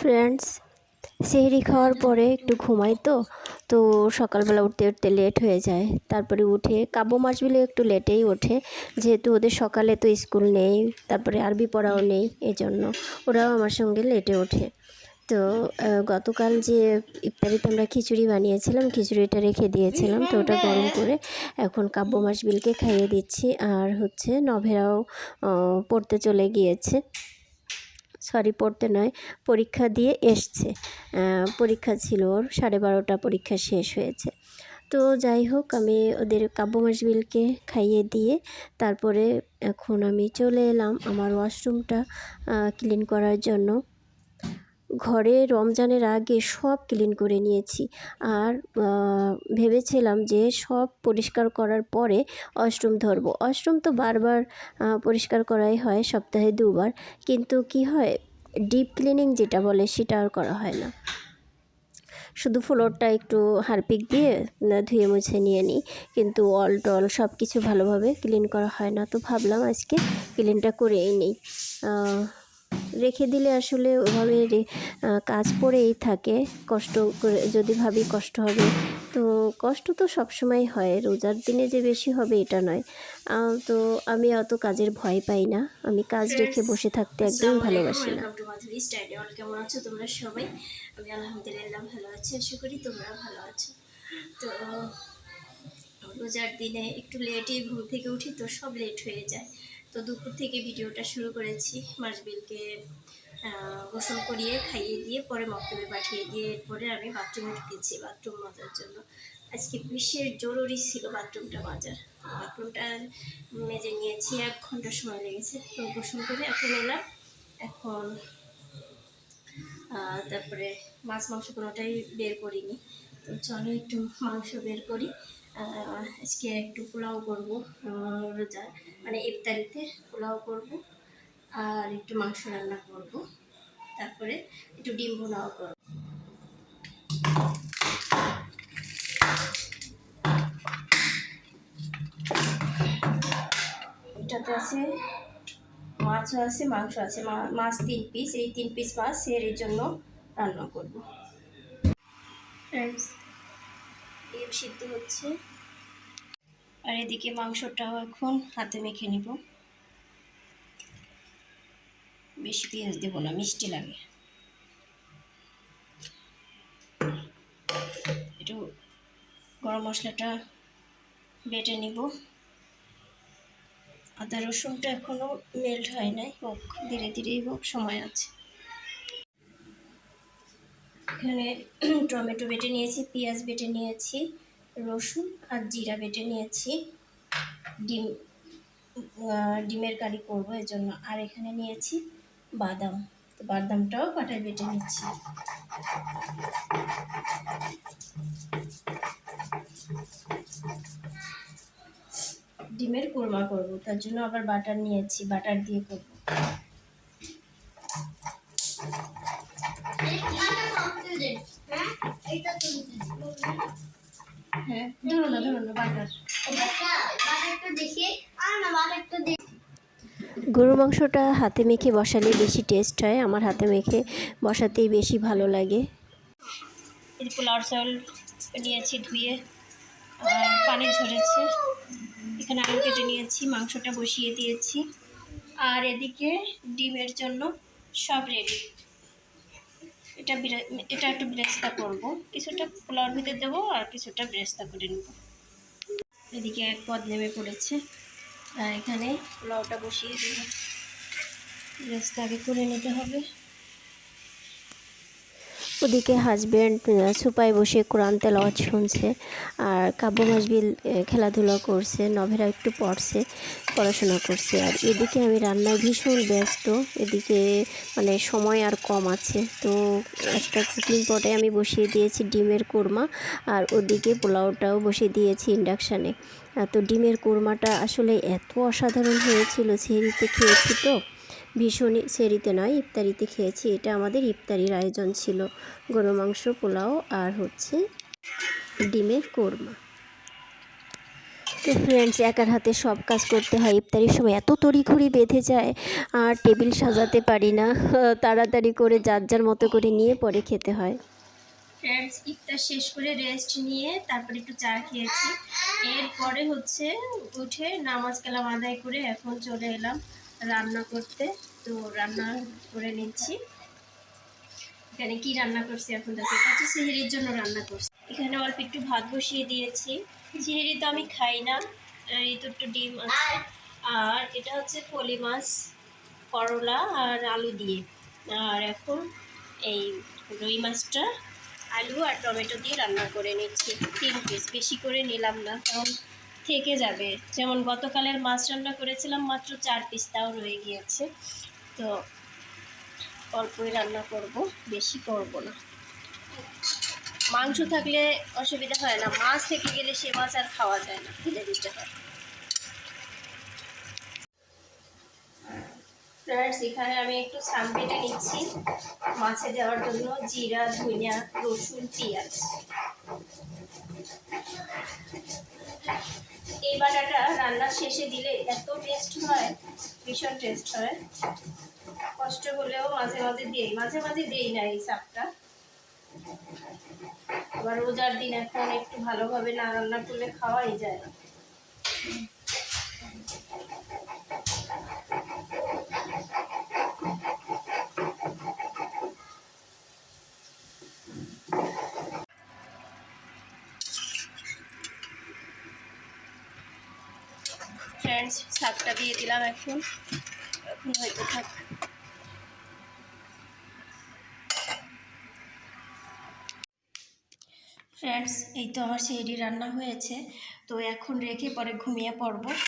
Friends সেহরি খাওয়ার পরে একটু ঘুমাই তো তো সকালবেলা উঠতে উঠতে লেট হয়ে যায়। তারপরে উঠে, কাব্য মাস বলে একটু লেটেই ওঠে, যেহেতু ওদের সকালে তো স্কুল নেই, তারপরে আরবি পড়াও নেই, এজন্য ওরাও আমার সঙ্গে লেটে ওঠে। তো গতকাল যে ইফতারিতে আমরা খিচুড়ি বানিয়েছিলাম, খিচুড়িটা রেখে দিয়েছিলাম, তো ওটা গরম করে এখন কাব্য মাস বিলকে খাইয়ে দিচ্ছি। আর হচ্ছে নভেরাও পড়তে চলে গিয়েছে। সরি, পড়তে নয়, পরীক্ষা দিয়ে এসছে। পরীক্ষা ছিল ওর, সাড়ে বারোটা পরীক্ষা শেষ হয়েছে। তো যাই হোক, আমি ওদের কাব্য মাসবিলকে খাইয়ে দিয়ে তারপরে এখন আমি চলে এলাম আমার ওয়াশরুমটা ক্লিন করার জন্য। ঘরে রমজানের আগে সব ক্লিন করে নিয়েছি। আর ভেবেছিলাম যে সব পরিষ্কার করার পরে ওয়াশরুম ধরবো। ওয়াশরুম তো বারবার পরিষ্কার করাই হয়, সপ্তাহে দুবার। কিন্তু কি হয় ডিপ ক্লিনিং যেটা বলে সেটা আর করা হয় না। শুধু ফ্লোরটা একটু হারপিক দিয়ে ধুয়ে মুছে নিয়ে নিই। কিন্তু অল টল সব কিছু ভালোভাবে ক্লিন করা হয় না। তো ভাবলাম আজকে ক্লিনটা করেই নিই। রেখে দিলে আসলে ওভাবে রে- কাজ পড়েই থাকে। কষ্ট করে যদি ভাবি কষ্ট হবে তো কষ্ট তো সবসময় হয়। রোজার দিনে যে বেশি হবে এটা নয়। তো আমি অত কাজের ভয় পাই না। আমি কাজ রেখে বসে থাকতে একদম ভালোবাসি না। কেমন আছো? তোমরা সবাই? আমি আলহামদুলিল্লাহ ভালো আছি। আশা করি তোমরা ভালো আছো। তো রোজার দিনে একটু লেটই ঘুম থেকে উঠি তো সব লেট হয়ে যায়। তো দুপুর থেকে ভিডিওটা শুরু করেছি। মাসবিলকে গোসল করিয়ে, খাইয়ে দিয়ে, পরে মক্তবে পাঠিয়ে দিয়ে, এরপরে আমি বাথরুমে ঢুকেছি বাথরুম মাজার জন্য। আজকে বিশেষ জরুরি ছিল বাথরুমটা মাজার। বাথরুমটা মেজে নিয়েছি, এক ঘণ্টা সময় লেগেছে। তো গোসল করে এখন এলাম। এখন তারপরে মাছ মাংস কোনোটাই বের করিনি। তো চলো একটু মাংস বের করি। আজকে একটু পোলাও করব রোজা মানে ইফতারিতে পোলাও করব আর একটু মাংস রান্না করব। তারপরে একটু ডিম ভুনাও করব। এটাতে আছে মাছও আছে মাংস আছে। মাছ তিন পিস এই তিন পিস মাছ এর জন্য রান্না করব। ফ্রেন্ডস ডিম সিদ্ধ হচ্ছে। আর এদিকে মাংসটাও এখন হাতে মেখে নিব। বেশি পেঁয়াজ দেবো না, মিষ্টি লাগে। একটু গরম মশলাটা বেটে নিব। আদা রসুনটা এখনও মেল্ট হয় নাই, হোক, ধীরে ধীরেই হোক, সময় আছে। এখানে টমেটো বেটে নিয়েছি, পেঁয়াজ বেটে নিয়েছি। রসুন আর জিরা বেটে নিয়েছি। ডিম ডিমের কারি করব এর জন্য আর এখানে নিয়েছি বাদাম। তো বাদামটাও পাটায় বেটে নিচ্ছি। ডিমের কোরমা করব, তার জন্য আবার বাটার নিয়েছি, বাটার দিয়ে করব। হ্যাঁ ধরো না ধরো না বাটার গরু মাংসটা হাতে মেখে বসালে বেশি টেস্ট হয় আমার হাতে মেখে বসাতেই বেশি ভালো লাগে। এই পোলাও চাউল নিয়েছি ধুয়ে আর পানি ঝরেছে। এখানে আলু কেটে নিয়েছি মাংসটা বসিয়ে দিয়েছি। আর এদিকে ডিমের জন্য সব রেডি এটা এটা একটু ব্রেস্তা করব। কিছুটা পোলাওর ভিতরে দেবো আর কিছুটা ব্রেস্তা করে নেব। এদিকে এক পদ নেমে পড়েছে। আর এখানে পোলাওটা বসিয়ে দেবো। ব্রেস্তা আগে করে নিতে হবে। ওদিকে হাজব্যান্ড সুপায় বসে কোরআন তেলাওয়াত শুনছে আর কাব্য মাসবিল খেলাধুলা করছে, নভেরা একটু পড়ছে, পড়াশোনা করছে। আর এদিকে আমি রান্নায় ভীষণ ব্যস্ত, এদিকে মানে সময় আর কম আছে। তো একটা কুকিং পটে আমি বসিয়ে দিয়েছি ডিমের কোরমা আর ওদিকে পোলাওটাও বসিয়ে দিয়েছি ইন্ডাকশানে তো ডিমের কোরমাটা আসলে এত অসাধারণ হয়েছিল সেরিতে খেয়েছি তো। ভীষণই সেরিতে নয়, ইফতারিতে খেয়েছি। এটা আমাদের ইফতারির আয়োজন ছিল। গরু মাংস পোলাও আর হচ্ছে ডিমের কোরমা। তো ফ্রেন্ডস একার হাতে সব কাজ করতে হয়। ইফতারির সময় এত তড়িঘড়ি বেঁধে যায়, আর টেবিল সাজাতে পারি না। তাড়াতাড়ি করে যার যার মতো করে নিয়ে পরে খেতে হয়। ফ্রেন্ডস ইফতার শেষ করে রেস্ট নিয়ে তারপরে একটু চা খেয়েছি। এরপরে হচ্ছে উঠে নামাজ কালাম আদায় করে এখন চলে এলাম। রান্না করতে। তো রান্না করে নিচ্ছি। এখানে কি রান্না করছি এখন দেখো? সিহিরির জন্য রান্না করছি। এখানে অল্প একটু ভাত বসিয়ে দিয়েছি। সিহিরি তো আমি খাই না। আর এই তো একটু ডিম আছে। আর এটা হচ্ছে ফলি মাছ, করলা আর আলু দিয়ে। আর এখন এই রুই মাছটা আলু আর টমেটো দিয়ে রান্না করে নিচ্ছি। তিন পিস বেশি করে নিলাম না, কারণ থেকে যাবে। যেমন গতকালের মাছ রান্না করেছিলাম, মাত্র চার পিস তাও রয়ে গিয়েছে। তো অল্পই রান্না করব, বেশি করব না। মাংস থাকলে অসুবিধা হয় না, মাছ থেকে গেলে সে মাছ আর খাওয়া যায় না, ফেলে দিতে হয়। ফ্রেন্ডস এখানে আমি একটু সাম নিচ্ছি। মাছে দেওয়ার জন্য জিরা, ধনিয়া, রসুন, পেঁয়াজ। এই বাটাটা রান্নার শেষে দিলে এত টেস্ট হয়, ভীষণ টেস্ট হয়। কষ্ট হলেও মাঝে মাঝে দিই, মাঝে মাঝে দিই না এই চাপটা। আবার রোজার দিন এখন একটু ভালোভাবে না রান্না করলে খাওয়াই যায় না ফ্রেন্ডস শাকটা দিয়ে দিলাম এখন। এখন হয়তো থাক। ফ্রেন্ডস এই তো আমার সেহরি রান্না হয়েছে। তো এখন রেখে পরে ঘুমিয়ে পড়ব।